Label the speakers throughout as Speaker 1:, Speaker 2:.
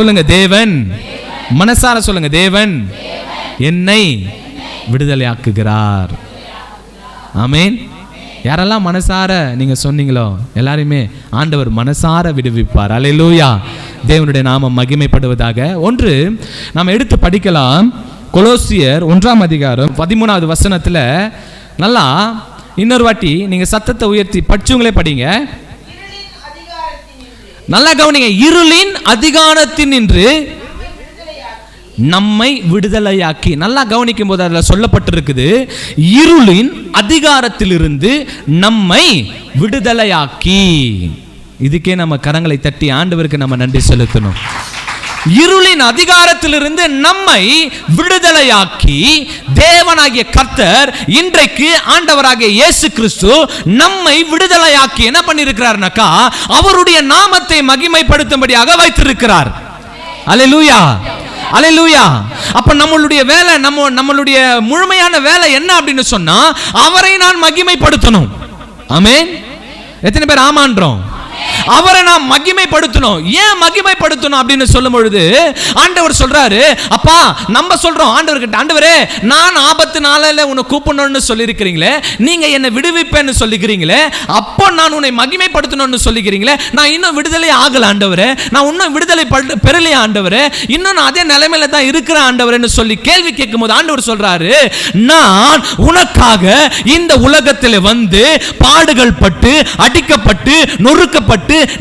Speaker 1: சொல்லுங்க தேவன் மனசார சொல்லுங்க தேவன் என்னை விடுதலையாக்குகிறார். ஆமேன். யாரெல்லாம் மனசார நீங்க சொன்னீங்களோ எல்லாரையுமே ஆண்டவர் மனசார விடுவிப்பார். அலையலூயா தேவனுடைய நாமம் மகிமைப்படுவதாக. ஒன்று நாம் எடுத்து படிக்கலாம் கொலோசியர் ஒன்றாம் அதிகாரம் பதிமூணாவது வசனத்துல நல்லா இன்னொரு வாட்டி நீங்க சத்தத்தை உயர்த்தி படிச்சவங்களே படிங்க. நல்லா கவனிங்க. இருளின் அதிகாரத்தின் நின்று நம்மை விடுதலையாக்கி. நல்லா கவனிக்கும் போது அதில் சொல்லப்பட்டிருக்குது இருளின் அதிகாரத்திலிருந்து நம்மை விடுதலையாக்கி. இதுக்கே நம்ம கரங்களை தட்டி ஆண்டவருக்கு நம்ம நன்றி செலுத்தணும். இருளின் அதிகாரத்திலிருந்து நம்மை விடுதலையாக்கி தேவனாகிய கர்த்தர் இன்றைக்கு ஆண்டவராகிய இயேசு கிறிஸ்து நம்மை விடுதலையாக்கி என்ன பண்ணியிருக்கிறார்னாக்கா அவருடைய நாமத்தை மகிமைப்படுத்தும்படியாக வைத்திருக்கிறார். அல்லேலூயா அல்லேலூயா அப்ப நம்மளுடைய வேலை நம்ம நம்மளுடைய முழுமையான வேலை என்ன அப்படின்னு சொன்னா அவரை நான் மகிமைப்படுத்தணும். ஆமே எத்தனை பேர் ஆமான்றோம்? அவரை நாம் மகிமைப்படுத்தணும். ஏன் மகிமைப்படுத்தணும் அப்படின்னு சொல்லும் பொழுது ஆண்டவர் சொல்றாரு அப்பா நம்ம சொல்றோம் ஆண்டவர்கிட்ட ஆண்டவரே நான் ஆபத்து நாளில் உன்னை கூப்பிடணும்னு சொல்லியிருக்கிறீங்களே நீங்க என்னை விடுவிப்பேன்னு சொல்லிக்கிறீங்களே அப்போ நான் உன்னை மகிமைப்படுத்தணும்னு சொல்லிக்கிறீங்களே நான் இன்னும் விடுதலை ஆகல ஆண்டவரே நான் இன்னும் விடுதலை படு- ஆண்டவரே இன்னும் நான் அதே நிலைமையில தான் இருக்கிறேன் ஆண்டவர்னு சொல்லி கேள்வி கேட்கும்போது ஆண்டவர் சொல்றாரு நான் உனக்காக இந்த உலகத்தில் வந்து பாடுகள் பட்டு அடிக்கப்பட்டு நொறுக்கப்பட்டு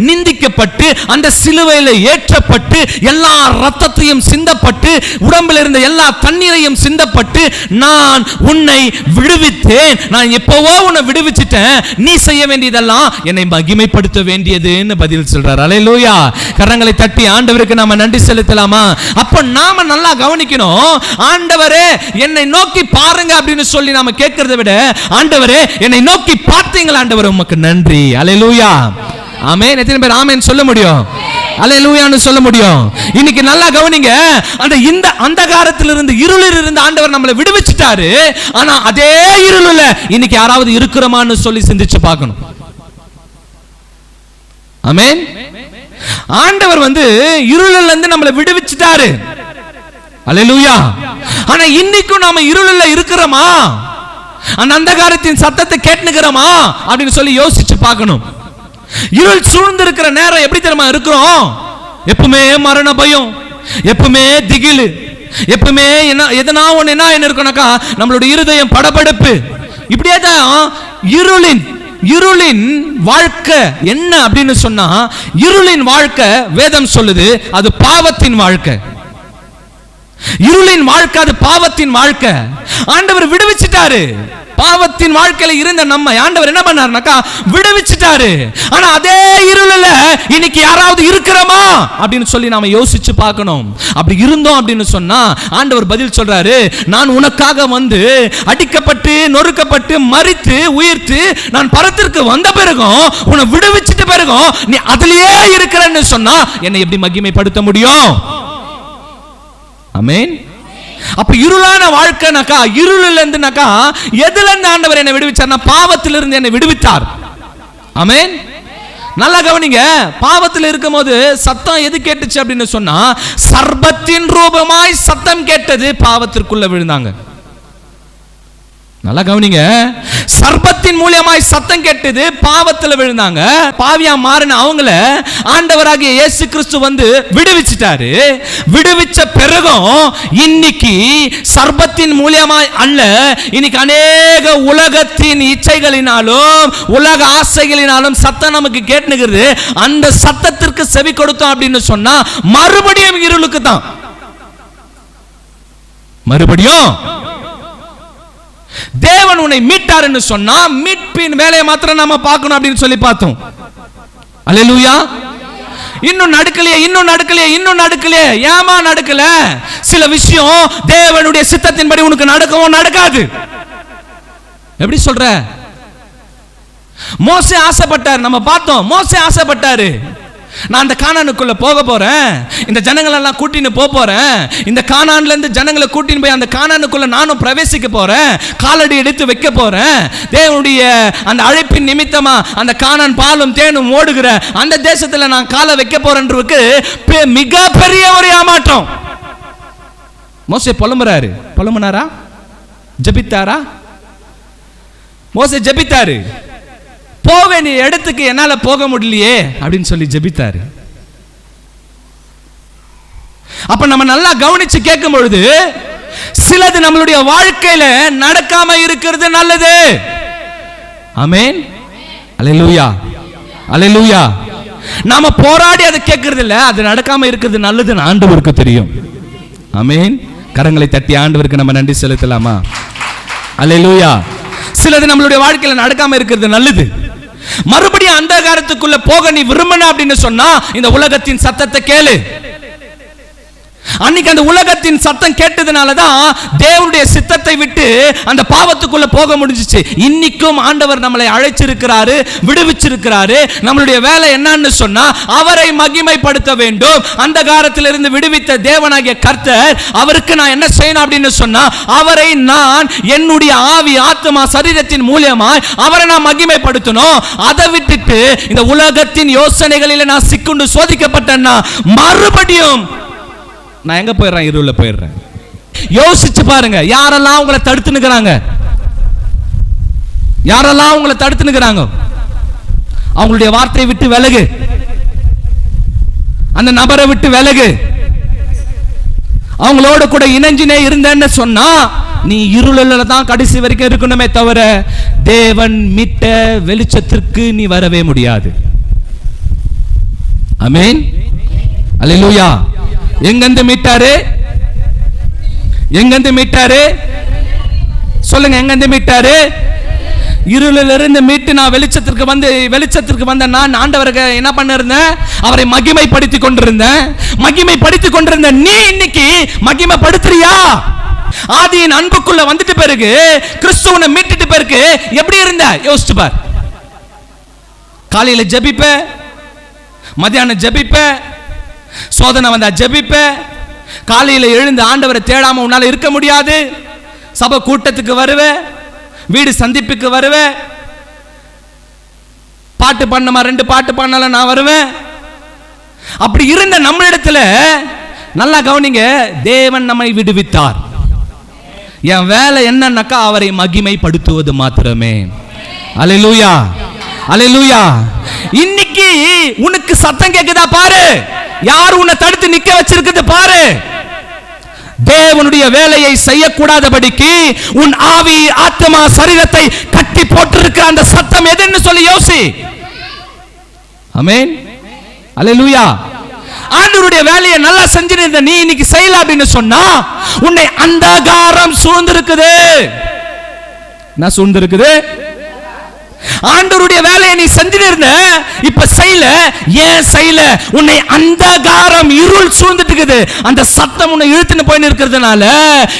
Speaker 1: நிந்திக்கப்பட்டு அந்த சிலுவையில் ஏற்றப்பட்டு எல்லா ரத்தத்தையும் சிந்தப்பட்டு உடம்பில் இருந்த எல்லா தண்ணீரையும் சிந்தப்பட்டு நான் உன்னை விடுவித்தேன். நான் எப்பவோ உன்னை விடுவிச்சிட்டேன். நீ செய்ய வேண்டியதெல்லாம் என்னை மகிமைப்படுத்த வேண்டியதுன்னு பதில் சொல்றார். அலையலூயா. கரங்களை தட்டி ஆண்டவருக்கு நாம நன்றி செலுத்தலாமா? அப்போ நாம நல்லா கவனிக்கணும். ஆண்டவரே என்னை நோக்கி பாருங்க அப்படின்னு சொல்லி நாம கேட்கறத விட ஆண்டவரே என்னை நோக்கி பார்த்தீங்களா? ஆண்டவர் உமக்கு நன்றி. அலையலூயா. ஆமென். எத்தனை பேர் ஆமென் சொல்ல முடியும்? அலையலூயான்னு சொல்ல முடியும். இன்னைக்கு நல்லா கவனிங்க. அந்த இந்த அந்தகாரத்திலிருந்து இருளில் இருந்து ஆண்டவர் நம்மளை விடுவிச்சிட்டாரு. ஆனா அதே இருளில் இன்னைக்கு யாராவது இருக்கிறோமான்னு சொல்லி சிந்திச்சு பார்க்கணும். ஆமென். ஆண்டவர் வந்து இருளில் இருந்து நம்மளை விடுவிச்சிட்டாரு. அலையலூயா ஆனா இன்னைக்கும் நாம இருளில் இருக்கிறோமா? அந்த அந்தகாரத்தின் சத்தத்தை கேட்டுக்கிறோமா? அப்படின்னு சொல்லி யோசிச்சு பார்க்கணும். இருள் சூழ்ந்து இருக்கிற நேரம் எப்படி தெரியுமா இருக்கிறோம்? எப்பவுமே மரண பயம் எப்பவுமே திகிலு எப்பவுமே என்ன எதனா ஒண்ணு என்ன என்ன நம்மளுடைய இருதயம் படபடப்பு. இப்படியே தான் இருளின் இருளின் வாழ்க்கை என்ன அப்படின்னு சொன்னா இருளின் வாழ்க்கை வேதம் சொல்லுது அது பாவத்தின் வாழ்க்கை. இருளின் வாழ்க்கை அது பாவத்தின் வாழ்க்கை. ஆண்டவர் விடுவிச்சிட்டாரு. பாவத்தின் வாழ்க்கையில இருந்த நம்ம ஆண்டவர் என்ன பண்ணாருனாக்கா விடுவிச்சிட்டாரு. ஆனா அதே இருளில் இன்னைக்கு யாராவது இருக்கிறோமா? அப்படின்னு சொல்லி நாம யோசிச்சு பார்க்கணும். அப்படி இருந்தோம் அப்படின்னு சொன்னா ஆண்டவர் பதில் சொல்றாரு நான் உனக்காக வந்து அடிக்கப்பட்டு நொறுக்கப்பட்டு மறித்து உயிர்த்து நான் பரத்திற்கு வந்த பிறகும் உன்னை விடுவிச்சிட்ட பிறகும் நீ அதுலயே இருக்கிறன்னு சொன்னா என்னை எப்படி மகிமைப்படுத்த முடியும்? அமேன் அப்ப இருளான வாழ்க்கைனாக்கா இருளில் இருந்துனாக்கா எதுல இருந்து ஆண்டவர் என்னை விடுவிச்சார்னா பாவத்திலிருந்து என்னை விடுவித்தார். அமேன் நல்லா கவனிங்க பாவத்தில் இருக்கும்போது சத்தம் எது கேட்டுச்சு அப்படின்னு சொன்னா சர்பத்தின் ரூபமாய் சத்தம் கேட்டது பாவத்திற்குள்ள விழுந்தாங்க. நல்லா கவனிங்க. சர்பத்தின் மூலியமாய் சத்தம் கேட்டது பாவத்தில் விழுந்தாங்க. பாவியா மாறின அவங்கள ஆண்டவராகிய இயேசு கிறிஸ்து வந்து விடுவிச்சிட்டாரு. விடுவிச்ச பிறகும் இன்னைக்கு சர்பத்தின் மூலியமாய் அல்ல இன்னைக்கு அநேக உலகத்தின் இச்சைகளினாலும் உலக ஆசைகளினாலும் சத்தம் நமக்கு கேட்டுனுகிறது அந்த சத்தத்திற்கு செவி கொடுத்தோம் அப்படின்னு சொன்னா மறுபடியும் இருளுக்கு தான் மறுபடியும் தேவன் உன்னை மீட்டார் என்று சொன்னா மீட்பின் வேலையை மாத்திரம் நாம பார்க்கணும் அப்படின்னு சொல்லி பார்த்தோம். அல்லேலூயா. இன்னும் நடுக்கலையே இன்னும் நடுக்கலையே இன்னும் நடுக்கலையே. ஏமா நடக்கல? சில விஷயம் தேவனுடைய சித்தத்தின்படி உனக்கு நடக்கவும் நடக்காது. எப்படி சொல்ற? மோசே ஆசைப்பட்டார். நம்ம பார்த்தோம் மோசே ஆசைப்பட்டாரு. நான் அந்த காணானுக்குள்ளே போக போகிறேன் இந்த ஜனங்களெல்லாம் கூட்டின்னு போக போகிறேன் இந்த காணான்லேருந்து ஜனங்களை கூட்டின்னு போய் அந்த காணானுக்குள்ளே நானும் பிரவேசிக்க போகிறேன் காலடி எடுத்து வைக்க போகிறேன் தேவனுடைய அந்த அழைப்பின் நிமித்தமாக அந்த கானான் பாலும் தேனும் ஓடுகிற அந்த தேசத்தில் நான் காலை வைக்க போறேன்றதுக்கு பெ- மிகப்பெரிய ஒரு ஏமாற்றம். மோசை புலம்புறாரு. புலம்புனாரா? ஜபித்தாரா? மோசை ஜபித்தாரு. போக வேண்டிய இடத்துக்கு என்னால் போக முடியலையே அப்படின்னு சொல்லி ஜபித்தார். அப்ப நம்ம நல்லா கவனிச்சு கேட்கும் பொழுது சிலது நம்மளுடைய வாழ்க்கையில நடக்காம இருக்கிறது நல்லது. ஆமென். அல்லேலூயா. அல்லேலூயா. நாம போராடி அதை கேட்கறது இல்ல அது நடக்காம இருக்கிறது நல்லதுன்னு ஆண்டவருக்கு தெரியும். அமேன் கரங்களை தட்டி ஆண்டவருக்கு நம்ம நன்றி செலுத்தலாமா? அலையலூயா சிலது நம்மளுடைய வாழ்க்கையில நடக்காம இருக்கிறது நல்லது. மறுபடியும் அந்தகாரத்துக்குள்ள போக நீ விரும்பின அப்படின்னு சொன்னா இந்த உலகத்தின் சத்தத்தை கேளு. அன்னைக்கு அந்த உலகத்தின் சத்தம் கேட்டதுனால தான் தேவனுடைய சித்தத்தை விட்டு அந்த பாவத்துக்குள்ள போக முடிஞ்சிச்சு. இன்னைக்கும் ஆண்டவர் நம்மளை அழைச்சிருக்கிறாரு விடுவிச்சிருக்கிறாரு. நம்மளுடைய வேலை என்னன்னு சொன்னா அவரை மகிமைப்படுத்த வேண்டும். அந்த காலத்திலிருந்து விடுவித்த தேவனாகிய கர்த்தர் அவருக்கு நான் என்ன செய்யணும் அப்படின்னு சொன்னா அவரை நான் என்னுடைய ஆவி ஆத்மா சரீரத்தின் மூலியமாய் அவரை நான் மகிமைப்படுத்தணும். அதை விட்டுட்டு இந்த உலகத்தின் யோசனைகளில் நான் சிக்குண்டு சோதிக்கப்பட்டேன்னா மறுபடியும் நான் எங்க போயிடுறேன்? இருள போயிடுறேன். யோசிச்சு பாருங்க. யாரெல்லாம் உங்களை தடுத்து நிக்கிறாங்க யாரெல்லாம் உங்களை தடுத்து நிக்கிறாங்க அவங்களுடைய வார்த்தையை விட்டு விலகு. அந்த நபரை விட்டு விலகு. அவங்களோட கூட இணைஞ்சினே இருந்தேன்னு சொன்னா நீ இருளில் தான் கடைசி வரைக்கும் இருக்கணுமே தவிர தேவன் மிட்ட வெளிச்சத்திற்கு நீ வரவே முடியாது. அமேன். அல்லேலூயா எங்கிருந்து மீட்டாரு? எங்கிருந்து மீட்டாரு? சொல்லுங்க எங்கிருந்து மீட்டாரு? இருளிலிருந்து மீட்டு நான் வெளிச்சத்திற்கு வந்து வெளிச்சத்திற்கு வந்த நான் ஆண்டவருக்கு என்ன பண்ணிருந்தேன்? அவரை மகிமைப்படுத்தி கொண்டிருந்தேன். மகிமைப்படுத்தி கொண்டிருந்த நீ இன்னைக்கு மகிமைப்படுத்துறியா? ஆதியின் அன்புக்குள்ள வந்துட்டு பிறகு கிறிஸ்துவனை மீட்டுட்டு பிறகு எப்படி இருந்த? யோசிச்சு பார். காலையில ஜெபிப்ப மத்தியானம் ஜெபிப்ப சோதனை வந்தா ஜெபிப்ப. காலையில் எழுந்து ஆண்டவரை தேடாமல் உன்னால் இருக்க முடியாது. சபை கூட்டத்துக்கு வருவ. வீடு சந்திப்புக்கு வருவ. பாட்டு பண்ணமா ரெண்டு பாட்டு பண்ணாலும் நான் வருவேன் அப்படி இருந்த நம்மளிடத்துல நல்லா கவனிங்க தேவன் நம்மை விடுவித்தார். என் வேலை என்னன்னாக்கா அவரை மகிமைப்படுத்துவது மாத்திரமே. அலையூயா அலையூயா இன்னைக்கு உனக்கு சத்தம் கேக்குதா பாரு. யார் உன்னை தடுத்து நிக்க வச்சிருக்குது பாரு? தேவனுடைய வேலையை செய்யக்கூடாதபடிக்கு உன் ஆவி ஆத்மா சரீரத்தை கட்டி போட்டிருக்கிற அந்த சத்தம் எதுன்னு சொல்லி யோசி. அமேன் லூயா ஆண்டவருடைய வேலையை நல்லா செஞ்சிருந்த நீ இன்னைக்கு செய்யல அப்படின்னு சொன்னா உன்னை அந்தகாரம் சூழ்ந்திருக்குது. என்ன சூழ்ந்திருக்குது? ஆண்டவருடைய வேலையை நீ செஞ்சுட்டு இருந்த இப்ப செய்யல. ஏன் செய்யல? உன்னை அந்தகாரம் இருள் சூழ்ந்துட்டு இருக்குது அந்த சத்தம் உன்னை இழுத்துன்னு போய் இருக்கிறதுனால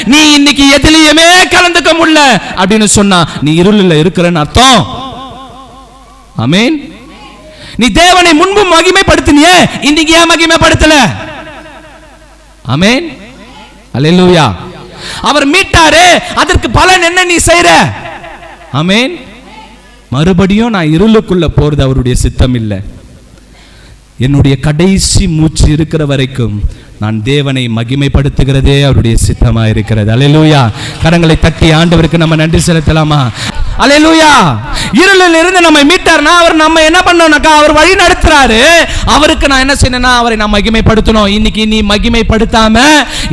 Speaker 1: நீ இன்னைக்கு எதுலயுமே கலந்துக்க முடியல அப்படின்னு சொன்னா நீ இருளில் இருக்கிறன்னு அர்த்தம்? அமீன் நீ தேவனை முன்பு மகிமைப்படுத்தினியே இன்னைக்கு ஏன் மகிமைப்படுத்தல? அமேன் அல்லேலூயா அவர் மீட்டாரு அதற்கு பலன் என்ன நீ செய்யற? அமேன் மறுபடியும் நான் இருளுக்குள்ள போறது அவருடைய சித்தம் இல்லை என்னுடைய கடைசி மூச்சு இருக்கிற வரைக்கும் நான் தேவனை மகிமைப்படுத்துகிறதே அவருடைய சித்தமா இருக்கிறது அலையலூயா கரங்களை தட்டி ஆண்டவருக்கு நம்ம நன்றி செலுத்தலாமா? அலையலூயா இருளில் இருந்து நம்மை மீட்டார்னா அவர் நம்ம என்ன பண்ணோம்னாக்கா அவர் வழி நடத்துறாரு. அவருக்கு நான் என்ன செய்யணும்னா அவரை நான் மகிமைப்படுத்தணும். இன்னைக்கு நீ மகிமைப்படுத்தாம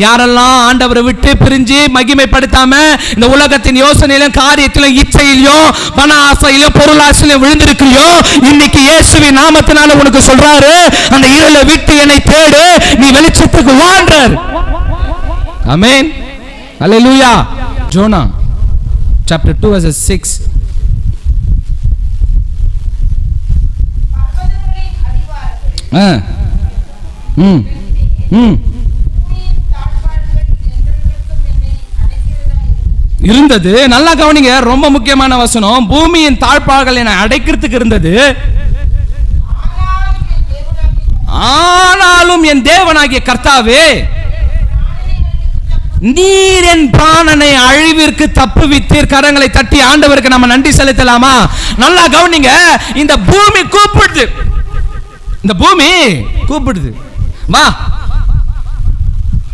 Speaker 1: யாரெல்லாம் ஆண்டவரை விட்டு பிரிஞ்சு மகிமைப்படுத்தாம இந்த உலகத்தின் யோசனையிலும் காரியத்திலும் இச்சையிலும் பண ஆசையிலும் பொருள் ஆசையிலும் விழுந்திருக்கிறியோ இன்னைக்கு இயேசுவின் நாமத்தினால உனக்கு சொல்றாரு அந்த இருளை விட்டு என்னை தேடு நீ வெளிச்சத்துக்கு வான்றார் அமேன் அலையலூயா ஜோனா chapter 2 verse 6
Speaker 2: பர்வதங்களின் அடிவாரத்தில்
Speaker 1: ஆ. ம். ம்.
Speaker 2: இருந்தது.
Speaker 1: நல்லா கவனிங்க. ரொம்ப முக்கியமான வசனம். பூமியின் தாழ்பாள்கள் என அடைக்கிறதுக்கு இருந்தது. ஆனாலும் என் தேவனாகிய கர்த்தாவே நீர் என் பிராணனை அழிவிற்கு தப்புவித்தீர். கரங்களை தட்டி ஆண்டவருக்கு நம்ம நன்றி செலுத்தலாமா? நல்லா கவனிங்க இந்த பூமி கூப்பிடுது. இந்த பூமி கூப்பிடுது. வா.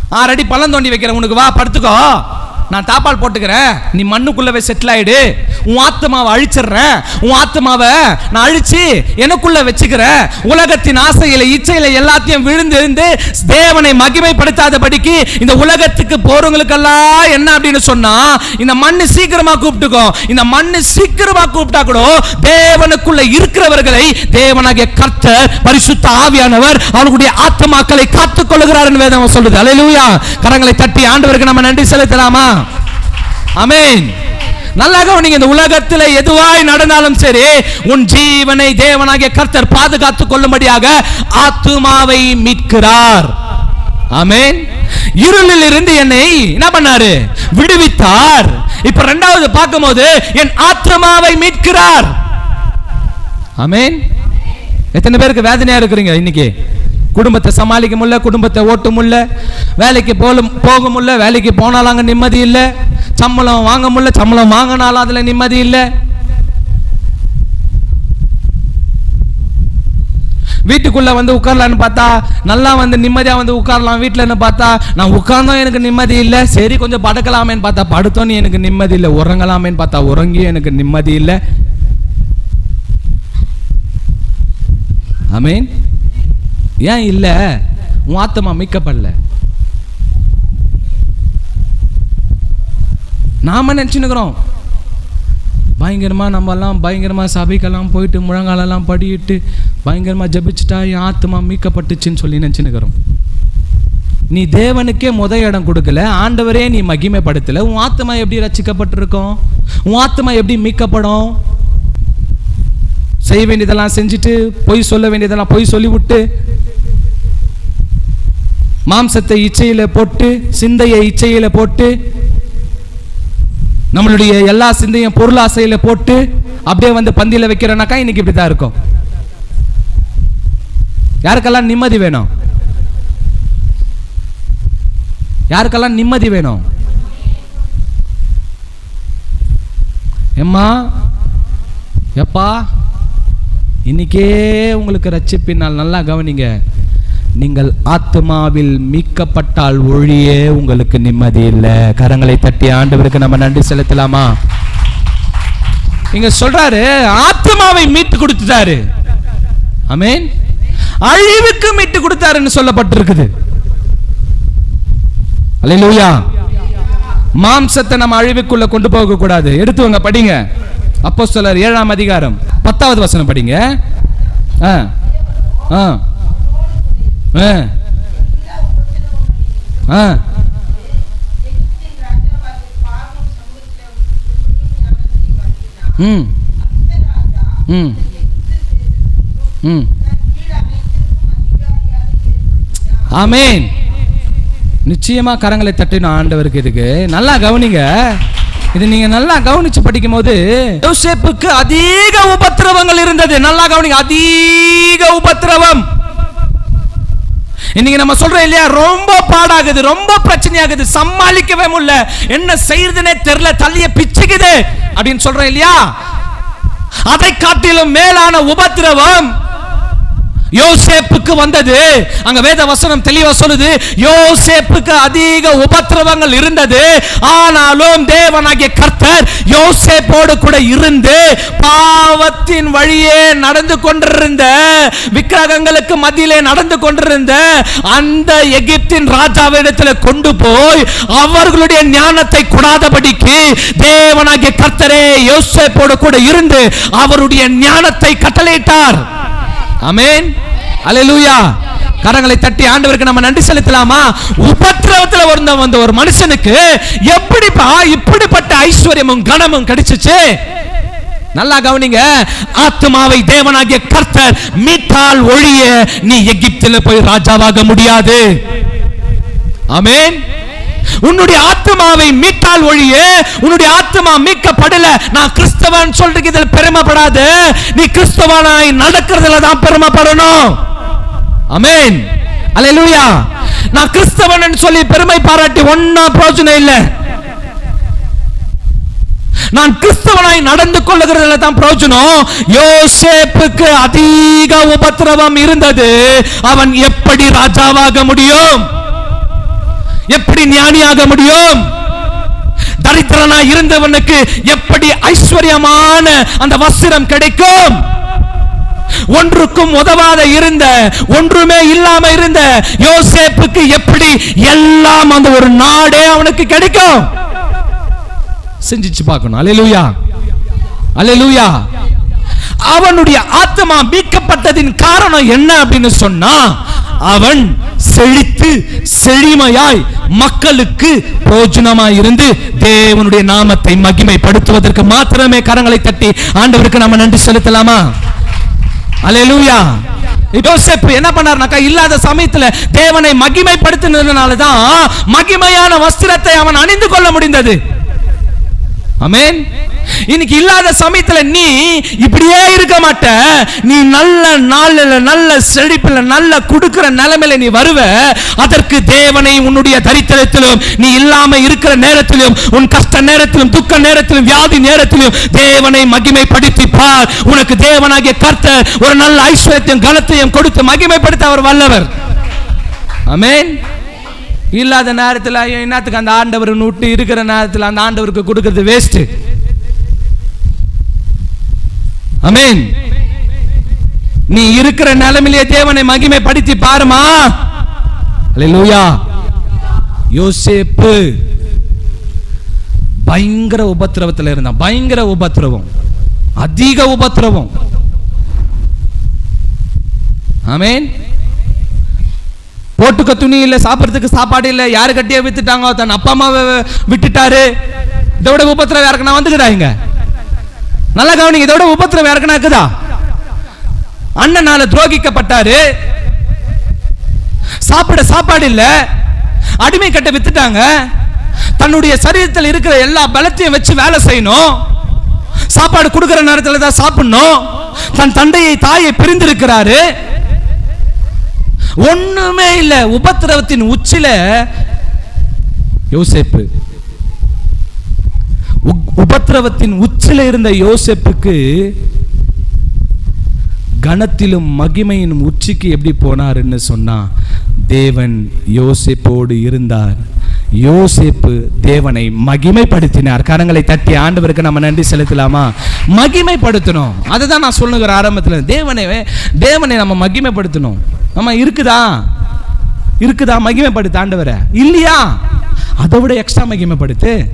Speaker 1: ஆறு அடி பள்ளம் தோண்டி வைக்கிறேன். உனக்கு வா படுத்துக்கோ. நான் தாப்பால் போட்டுக்கிறேன். நீ மண்ணுக்குள்ளவே செட்டில் ஆயிடு. உன் ஆத்மாவை அழிச்சிடுறேன். உன் ஆத்மாவை நான் அழிச்சு எனக்குள்ள வச்சுக்கிறேன். உலகத்தின் ஆசையில இச்சையில எல்லாத்தையும் விழுந்து இருந்து தேவனை மகிமைப்படுத்தாதபடிக்கு இந்த உலகத்துக்கு போறவங்களுக்கெல்லாம் என்ன அப்படின்னு சொன்னா இந்த மண்ணு சீக்கிரமா கூப்பிட்டுக்கோ. இந்த மண்ணு சீக்கிரமா கூப்பிட்டா கூட தேவனுக்குள்ள இருக்கிறவர்களை தேவனாகிய கர்த்தர் பரிசுத்த ஆவியானவர் அவர்களுடைய ஆத்மாக்களை காத்துக் கொள்ளுகிறார் வேதம் சொல்லுது. அலையிலூயா கரங்களை தட்டி ஆண்டவருக்கு நம்ம நன்றி செலுத்தலாமா? அமேன் நல்லா கவனிங்க இந்த உலகத்தில் எதுவாய் நடந்தாலும் சரி உன் ஜீவனை தேவனாகிய கர்த்தர் பாதுகாத்துக் கொள்ளும்படியாக ஆத்துமாவை மீட்கிறார். ஆமென். இருளில் இருந்து என்னை என்ன பண்ணாரு? விடுவித்தார். இப்ப ரெண்டாவது பார்க்கும்போது என் ஆத்மாவை மீட்கிறார். ஆமென். எத்தனை பேருக்கு வேதனையா இருக்கிறீங்க இன்னைக்கு? குடும்பத்தை சமாளிக்க முடியல குடும்பத்தை ஓட்ட முடியல வேலைக்கு போல போக முடியல வேலைக்கு போனாலும் அங்க நிம்மதி இல்லை. சம்பளம் வாங்க முடியல சம்பளம் வாங்கினாலும் அதில் நிம்மதி இல்லை. வீட்டுக்குள்ளே வந்து உட்காரலான்னு பார்த்தா நல்லா வந்து நிம்மதியாக வந்து உட்காரலாம் வீட்டில்னு பார்த்தா நான் உட்கார்ந்தோம் எனக்கு நிம்மதி இல்லை சரி கொஞ்சம் படுக்கலாமேன்னு பார்த்தா படுத்தோன்னு எனக்கு நிம்மதி இல்லை உறங்கலாமேன்னு பார்த்தா உறங்கியும் எனக்கு நிம்மதி இல்லை. ஆமீன் ஏன் இல்லை? உன் ஆத்மா மீட்கப்படல. நாம் நினச்சின்னுக்கிறோம். பயங்கரமாக நம்மலாம் பயங்கரமாக சபைக்கெல்லாம் போயிட்டு முழங்காலெல்லாம் படியிட்டு பயங்கரமாக ஜபிச்சுட்டா என் ஆத்மா மீட்கப்பட்டுச்சுன்னு சொல்லி நினச்சினுக்கிறோம் நீ தேவனுக்கே முத இடம் கொடுக்கல ஆண்டவரே நீ மகிமைப்படுத்தலை. உன் ஆத்மா எப்படி ரசிக்கப்பட்டிருக்கோம்? உன் ஆத்மா எப்படி மீட்கப்படும்? செய்ய வேண்டியதெல்லாம் செஞ்சுட்டு பொய் சொல்ல வேண்டியதெல்லாம் பொய் சொல்லிவிட்டு மாம்சத்தை இச்சையில் போட்டு சிந்தையை இச்சையில் போட்டு நம்மளுடைய எல்லா சிந்தையும் பொருளாசையில போட்டு அப்படியே வந்து பந்தியில வைக்கிறோம்னாக்கா இன்னைக்கு இப்படி தான் இருக்கும். யாருக்கெல்லாம் நிம்மதி வேணும்? யாருக்கெல்லாம் நிம்மதி வேணும்? எம்மா? எப்பா? இன்னைக்கே உங்களுக்கு ரட்சிப்பினால் நல்லா கவனிங்க. நீங்கள் ஆத்மாவில் மீட்கப்பட்டால் ஒழியே உங்களுக்கு நிம்மதி இல்லை. கரங்களை தட்டி ஆண்டவருக்கு நம்ம நன்றி செலுத்தலாமா? இங்க சொல்றாரு ஆத்மாவை மீட்டு கொடுத்துட்டாரு. அமேன் அழிவுக்கு மீட்டு கொடுத்தாருன்னு சொல்லப்பட்டிருக்குது. அல்லேலூயா. மாம்சத்தை நம்ம அழிவுக்குள்ள கொண்டு போக கூடாது. எடுத்துவங்க படிங்க. அப்போஸ்தலர் ஏழாம் அதிகாரம் பத்தாவது வசனம் படிங்க. ஆ ஆ. ம். ம். ம். நிச்சயமா கரங்களை தட்டின ஆண்டவருக்கு இதுக்கு. நல்லா கவனிங்க. இது நீங்க நல்லா கவனிச்சு படிக்கும் போது யோசேப்புக்கு அதிக உபத்திரவங்கள் இருந்தது. நல்லா கவனிங்க. அதிக உபத்திரவம். இன்னைக்கு நம்ம சொல்றோம் இல்லையா ரொம்ப பாடாகுது ரொம்ப பிரச்சனையாகுது சமாளிக்கவே முடியல. என்ன செய்யறதுனே தெரியல தள்ளிய பிச்சுக்குது அப்படின்னு சொல்றோம் இல்லையா? அதை காட்டிலும் மேலான உபத்திரவம் யோசேப்புக்கு வந்தது. அங்க வேத வசனம் தெளிவா சொல்லுது. யோசேப்புக்கு அதிக உபத்திரவங்கள் இருந்தது. ஆனாலும் தேவனாகிய கர்த்தர் யோசேப்போடு கூட இருந்து பாவத்தின் வழியே நடந்து கொண்டிருந்த விக்கிரகங்களுக்கு மத்தியிலே நடந்து கொண்டிருந்த அந்த எகிப்தின் ராஜாவிடத்தில் கொண்டு போய் அவர்களுடைய ஞானத்தை கூடாதபடிக்கு தேவனாகிய கர்த்தரே யோசேப்போடு கூட இருந்து அவருடைய ஞானத்தை கட்டளையிட்டார். அமேன் அலலூயா கரங்களை தட்டி ஆண்டவருக்கு நம்ம நன்றி செலுத்தலாமா? உபத்திரவத்துல வந்த வந்த ஒரு மனுஷனுக்கு எப்படிப்பா இப்படிப்பட்ட ஐஸ்வர்யமும் கனமும் கிடைச்சிச்சு? நல்லா கவனிங்க. ஆத்மாவை தேவனாகிய கர்த்தர் மீட்டால் ஒழிய நீ எகிப்தில் போய் ராஜாவாக முடியாது. ஆமென். உன்னுடைய ஆத்மாவை மீட்டால் ஒழிய உன்னுடைய ஆத்மா மீட்கப்படல. நான் கிறிஸ்தவன் சொல்றதுக்கு இதில் பெருமைப்படாத. நீ கிறிஸ்தவனாய் நடக்கிறதுல தான் பெருமைப்படணும். அமேன் அலையலூயா நான் கிறிஸ்தவன் சொல்லி பெருமை பாராட்டி ஒன்னா பிரயோஜனம் இல்லை. நான் கிறிஸ்தவனாய் நடந்து கொள்ளுகிறதுல தான் பிரயோஜனம். யோசேப்புக்கு அதிக உபத்திரவம் இருந்தது. அவன் எப்படி ராஜாவாக முடியும்? எப்படி ஞானியாக முடியும்? தரித்திரனாய் இருந்தவனுக்கு எப்படி ஐஸ்வர்யமான அந்த வஸ்திரம் கிடைக்கும்? ஒன்றுக்கும் உதவாத இருந்த ஒன்றுமே இல்லாம இருந்த யோசேப்புக்கு எப்படி எல்லாம் அந்த ஒரு நாடே அவனுக்கு கிடைக்கும்? செஞ்சிச்சு பார்க்கணும். அலையலூயா அலையலூயா அவனுடைய ஆத்மா மீட்கப்பட்டதின் காரணம் என்ன அப்படின்னு சொன்னா அவன் செழித்து செழிமையாய் மக்களுக்கு பிரோஜனமாய் இருந்து தேவனுடைய நாமத்தை மகிமைப்படுத்துவதற்கு மாத்திரமே கரங்களை தட்டி ஆண்டவருக்கு நம்ம நன்றி செலுத்தலாமா? அலையலூயா யோசேப்பு என்ன பண்ணார்னாக்கா இல்லாத சமயத்துல தேவனை மகிமைப்படுத்தினதுனால தான் மகிமையான வஸ்திரத்தை அவன் அணிந்து கொள்ள முடிந்தது. அமேன் இன்னைக்கு இல்லாத சமயத்துல நீ இப்படியே இருக்க மாட்ட. நீ நல்ல நாளில் நல்ல செழிப்புல நல்ல கொடுக்கிற நிலைமையில நீ வருவ. அதற்கு தேவனை உன்னுடைய தரித்திரத்திலும் நீ இல்லாம இருக்கிற நேரத்திலும் உன் கஷ்ட நேரத்திலும் துக்க நேரத்திலும் வியாதி நேரத்திலும் தேவனை மகிமைப்படுத்தி பார் உனக்கு தேவனாகிய கர்த்தர் ஒரு நல்ல ஐஸ்வர்யத்தையும் கனத்தையும் கொடுத்து மகிமைப்படுத்த அவர் வல்லவர். ஆமென். இல்லாத நேரத்தில் என்னத்துக்கு அந்த ஆண்டவர் நூட்டு இருக்கிற நேரத்தில் அந்த ஆண்டவருக்கு கொடுக்கறது வேஸ்ட் அமேன் நீ இருக்கிற நிலைமையிலே தேவனை மகிமைப்படுத்தி பாருமா. லூயா யோசேப்பு. பயங்கர உபத்திரவத்தில் இருந்தான். பயங்கர உபத்திரவம். அதிக உபத்திரவம். ஆமேன். போட்டுக்க துணி இல்ல சாப்பிடுறதுக்கு சாப்பாடு இல்ல யாரு கட்டியா வித்துட்டாங்க தன் அப்பா அம்மாவை விட்டுட்டாரு. இதோட உபத்திரம் யாருக்குன்னா நான் இங்க. நல்லா கவனிங்க இதோட உபத்திரம் யாருக்குன்னா இருக்குதா? அண்ணனால துரோகிக்கப்பட்டாரு. சாப்பிட சாப்பாடு இல்ல. அடிமை கட்ட வித்துட்டாங்க. தன்னுடைய சரீரத்தில் இருக்கிற எல்லா பலத்தையும் வச்சு வேலை செய்யணும். சாப்பாடு கொடுக்கிற நேரத்தில் தான் சாப்பிடணும். தன் தந்தையை தாயை பிரிந்திருக்கிறாரு. ஒண்ணுமே இல்லை. உபத்திரவத்தின் உச்சில யோசேப்பு. உபத்திரவத்தின் உச்சில இருந்த யோசிப்புக்கு கணத்திலும் மகிமையின் உச்சிக்கு எப்படி போனாருன்னு சொன்னா தேவன் யோசிப்போடு இருந்தார். யோசிப்பு தேவனை மகிமைப்படுத்தினார். கரங்களை தட்டி ஆண்டவருக்கு நம்ம நன்றி செலுத்தலாமா? மகிமைப்படுத்தணும். அதை தான் நான் சொல்லுகிற ஆரம்பத்தில். தேவனை தேவனை நம்ம மகிமைப்படுத்தணும். நம்ம இருக்குதா? இருக்குதா? மகிமைப்படுத்த ஆண்டவரை. இல்லையா? அதை விட எக்ஸ்ட்ரா மகிமைப்படுத்து.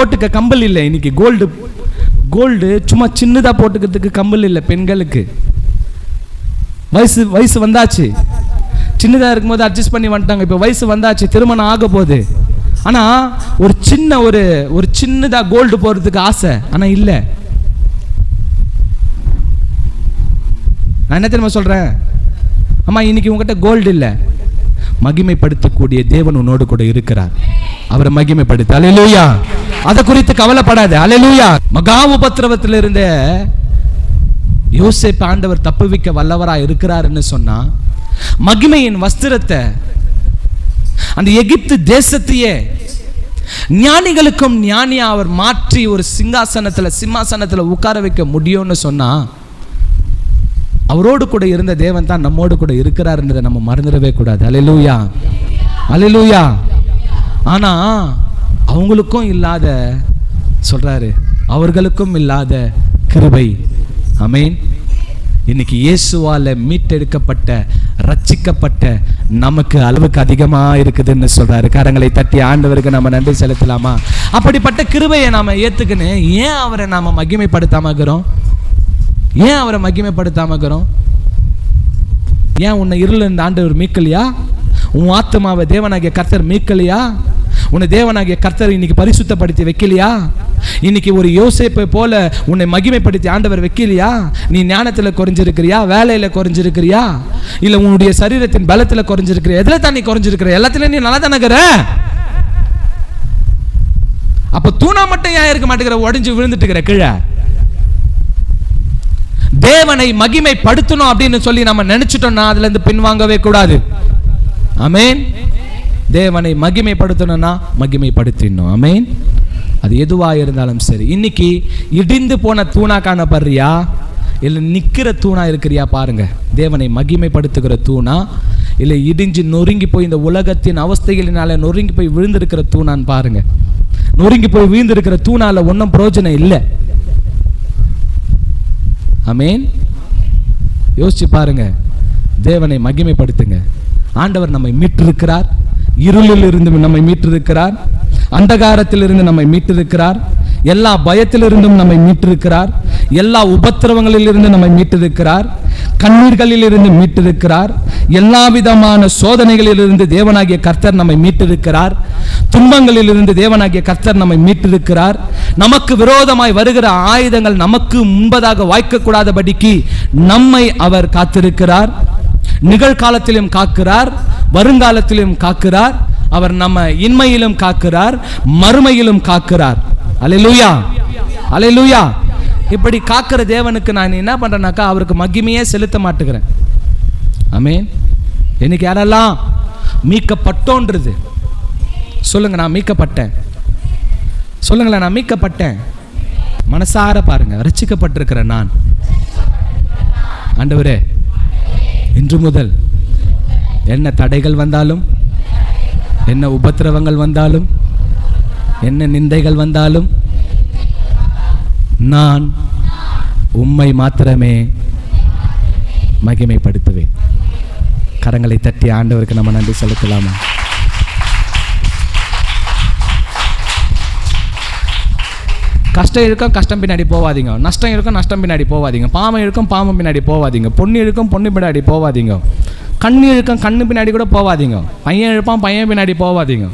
Speaker 1: போட்டுக்க கம்பல் இல்லை இன்னைக்கு. கோல்டு கோல்டு சும்மா சின்னதா போட்டுக்கிறதுக்கு கம்பல் இல்லை பெண்களுக்கு. வயசு வயசு வந்தாச்சு. சின்னதா இருக்கும்போது அட்ஜஸ்ட் பண்ணி வந்துட்டாங்க. இப்போ வயசு வந்தாச்சு திருமணம் ஆக போகுது. ஆனா ஒரு சின்ன ஒரு ஒரு சின்னதா கோல்டு போடுறதுக்கு ஆசை ஆனா இல்லை. நான் என்ன தெரியுமா சொல்றேன்? அம்மா இன்னைக்கு உங்ககிட்ட கோல்டு இல்லை. மகிமைப்படுத்தக்கூடிய தேவன் உன்னோடு கூட இருக்கிறார். அவரை மகிமைப்படுத்து. அலையலூயா அதை குறித்து கவலைப்படாது. அலையலூயா மகா உபத்திரவத்தில் இருந்த யோசேப்பு ஆண்டவர் தப்புவிக்க வல்லவரா இருக்கிறாருன்னு சொன்னா மகிமையின் வஸ்திரத்தை அந்த எகிப்து தேசத்தையே ஞானிகளுக்கும் ஞானியா அவர் மாற்றி ஒரு சிங்காசனத்துல சிம்மாசனத்துல உட்கார வைக்க முடியும்னு சொன்னா அவரோடு கூட இருந்த தேவன் தான் நம்மோடு கூட இருக்கிறாருன்றதை நம்ம மறந்துடவே கூடாது. அலையலூயா அலையலூயா ஆனால் அவங்களுக்கும் இல்லாத சொல்கிறாரு அவர்களுக்கும் இல்லாத கிருபை. அமேன் இன்னைக்கு இயேசுவால மீட்டெடுக்கப்பட்ட ரட்சிக்கப்பட்ட நமக்கு அளவுக்கு அதிகமாக இருக்குதுன்னு சொல்கிறாரு கரங்களை தட்டி ஆண்டவருக்கு நம்ம நன்றி செலுத்தலாமா? அப்படிப்பட்ட கிருபையை நாம் ஏற்றுக்குன்னு ஏன் அவரை நாம் மகிமைப்படுத்தாமக்கிறோம் ஏன் அவரை மகிமைப்படுத்தாமக்கிறோம் ஏன் உன்னை இருள் இந்த ஆண்டவர் மீட்கலையா? உன் ஆத்மாவை தேவனாகிய கர்த்தர் மீட்கலையா? உன்னை தேவனாகிய கர்த்தர் இன்னைக்கு பரிசுத்தப்படுத்தி வைக்கலையா? இன்னைக்கு ஒரு யோசிப்பை போல உன்னை மகிமைப்படுத்தி ஆண்டவர் வைக்கலையா? நீ ஞானத்துல குறைஞ்சிருக்கிறியா? வேலையில குறைஞ்சிருக்கிறியா? இல்ல உன்னுடைய சரீரத்தின் பலத்துல குறைஞ்சிருக்கிறியா? எதில் தான் நீ குறைஞ்சிருக்கிற? எல்லாத்துலயும் நீ நல்லா தானே அப்போ தூணா மட்டும் ஏன் இருக்க மாட்டேங்கிற? உடைஞ்சு விழுந்துட்டு இருக்கிற கீழே. தேவனை மகிமைப்படுத்தணும் அப்படின்னு சொல்லி நம்ம நினைச்சிட்டோம்னா அதுல இருந்து பின்வாங்கவே கூடாது. ஆமென். தேவனை மகிமைப்படுத்தணும்னா மகிமைப்படுத்திடணும். அமேன் அது எதுவாக இருந்தாலும் சரி. இன்னைக்கு இடிந்து போன தூணா காணப்படுறியா? இல்லை நிற்கிற தூணா இருக்கிறியா பாருங்க. தேவனை மகிமைப்படுத்துகிற தூணா? இல்லை இடிஞ்சு நொறுங்கி போய் இந்த உலகத்தின் அவஸ்தைகளினால நொறுங்கி போய் விழுந்திருக்கிற தூணான்னு பாருங்க. நொறுங்கி போய் விழுந்திருக்கிற தூணால ஒன்றும் பிரயோஜனம் இல்லை. அமேன் யோசிச்சு பாருங்க. தேவனை மகிமைப்படுத்துங்க. ஆண்டவர் நம்மை மீட்டிருக்கிறார். இருளில் இருந்து நம்மை மீட்டிருக்கிறார். அந்தகாரத்தில் இருந்து நம்மை மீட்டிருக்கிறார். எல்லா பயத்திலிருந்தும் நம்மை மீட்டிருக்கிறார். எல்லா உபத்திரவங்களிலிருந்து நம்மை மீட்டிருக்கிறார். கண்ணீர்களில் இருந்து மீட்டிருக்கிறார். எல்லா விதமான சோதனைகளில் இருந்து தேவனாகிய கர்த்தர் நம்மை மீட்டிருக்கிறார். துன்பங்களிலிருந்து தேவனாகிய கர்த்தர் நம்மை மீட்டிருக்கிறார். நமக்கு விரோதமாய் வருகிற ஆயுதங்கள் நமக்கு முன்பதாக வாய்க்கக்கூடாதபடிக்கு நம்மை அவர் காத்திருக்கிறார். நிகழ்காலத்திலும் காக்கிறார். வருங்காலத்திலும் காக்கிறார் அவர் நம்ம இன்மையிலும் காக்கிறார் மறுமையிலும் காக்கிறார். அலையலூயா அலையலூயா இப்படி காக்கிற தேவனுக்கு நான் என்ன பண்றேனாக்கா அவருக்கு மகிமையே செலுத்த மாட்டுகிறேன். ஆமென் இன்னைக்கு யாரெல்லாம் மீட்கப்பட்டோன்றது சொல்லுங்க நான் மீட்கப்பட்டேன். சொல்லுங்களேன் நான் மீட்கப்பட்டேன். மனசார பாருங்க ரசிக்கப்பட்டிருக்கிறேன் நான். ஆண்டவரே இன்று முதல் என்ன தடைகள் வந்தாலும் என்ன உபத்திரவங்கள் வந்தாலும் என்ன நிந்தைகள் வந்தாலும் நான் உம்மை மாத்திரமே மகிமைப்படுத்துவேன். கரங்களை தட்டி ஆண்டவருக்கு நம்ம நன்றி செலுத்தலாமா? கஷ்டம் இருக்கும் கஷ்டம் பின்னாடி போவாதீங்க. நஷ்டம் இருக்கும் நஷ்டம் பின்னாடி போவாதீங்க. பாம்பு இருக்கும் பாம்பு பின்னாடி போவாதீங்க. பொண்ணு இருக்கும் பொண்ணு பின்னாடி போவாதீங்க. கண் இழுக்கம் கண்ணு பின்னாடி கூட போகாதீங்க பையன் இழுப்பான் பையன் பின்னாடி போகாதீங்க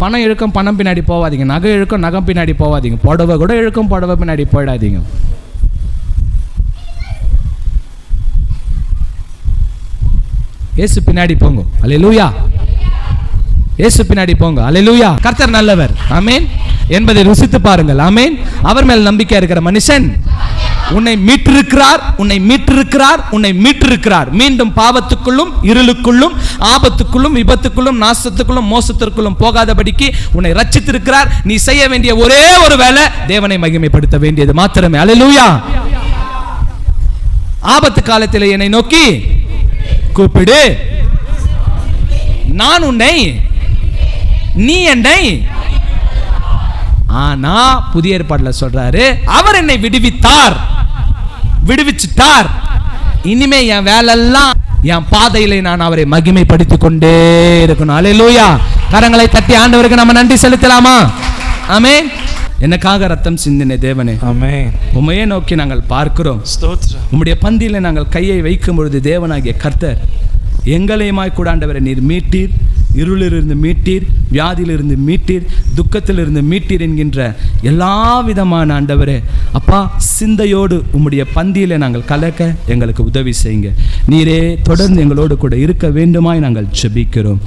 Speaker 1: பணம் இழுக்கும் பணம் பின்னாடி போகாதீங்க நகை இழுக்கும் நகம் பின்னாடி போகாதீங்க புடவை கூட இழுக்கும் புடவை பின்னாடி போயிடாதீங்க. இயேசு பின்னாடி போங்க. அலை லூயா ஏசு பின்னாடி போங்க. அல்லேலூயா கர்த்தர் நல்லவர். ஆமேன் என்பதை ருசித்து பாருங்கள். ஆமேன் அவர் மேல் நம்பிக்கை இருக்கிற மனுஷன் உன்னை மீட்டிருக்கிறார் உன்னை மீட்டிருக்கிறார் உன்னை மீட்டிருக்கிறார். மீண்டும் பாவத்துக்குள்ளும் இருளுக்குள்ளும் ஆபத்துக்குள்ளும் விபத்துக்குள்ளும் நாசத்துக்குள்ளும் மோசத்திற்குள்ளும் போகாதபடிக்கு உன்னை ரச்சித்திருக்கிறார் நீ செய்ய வேண்டிய ஒரே ஒரு வேலை தேவனை மகிமைப்படுத்த வேண்டியது மாத்திரமே. அலலூயா ஆபத்து காலத்தில் என்னை நோக்கி கூப்பிடு. நான் உன்னை நீ என்னை ஆனா புதிய ஏற்பாடுல சொல்றாரு அவர் என்னை விடுவித்தார். விடுவிச்சிட்டார். இனிமே என் வேலையெல்லாம் என் பாதையிலே நான் அவரை மகிமைப்படுத்திக் கொண்டே இருக்கணும். அல்லேலூயா கரங்களை தட்டி ஆண்டவருக்கு நம்ம நன்றி செலுத்தலாமா? ஆமென் எனக்காக ரத்தம் சிந்தின தேவனே
Speaker 3: Amen.
Speaker 1: உமையே நோக்கி நாங்கள் பார்க்கிறோம். உம்முடைய பந்தியில் நாங்கள் கையை வைக்கும் பொழுது தேவனாகிய கர்த்தர் எங்களையுமாய் கூட ஆண்டவரை நீர் மீட்டீர். இருளிலிருந்து மீட்டீர் வியாதியிலிருந்து மீட்டீர் துக்கத்திலிருந்து மீட்டீர் என்கின்ற எல்லா விதமான ஆண்டவரே அப்பா சிந்தையோடு உம்முடைய பந்தியில் நாங்கள் கலக்க எங்களுக்கு உதவி செய்யுங்க. நீரே தொடர்ந்து எங்களோடு கூட இருக்க வேண்டுமாய் நாங்கள் ஜெபிக்கிறோம்.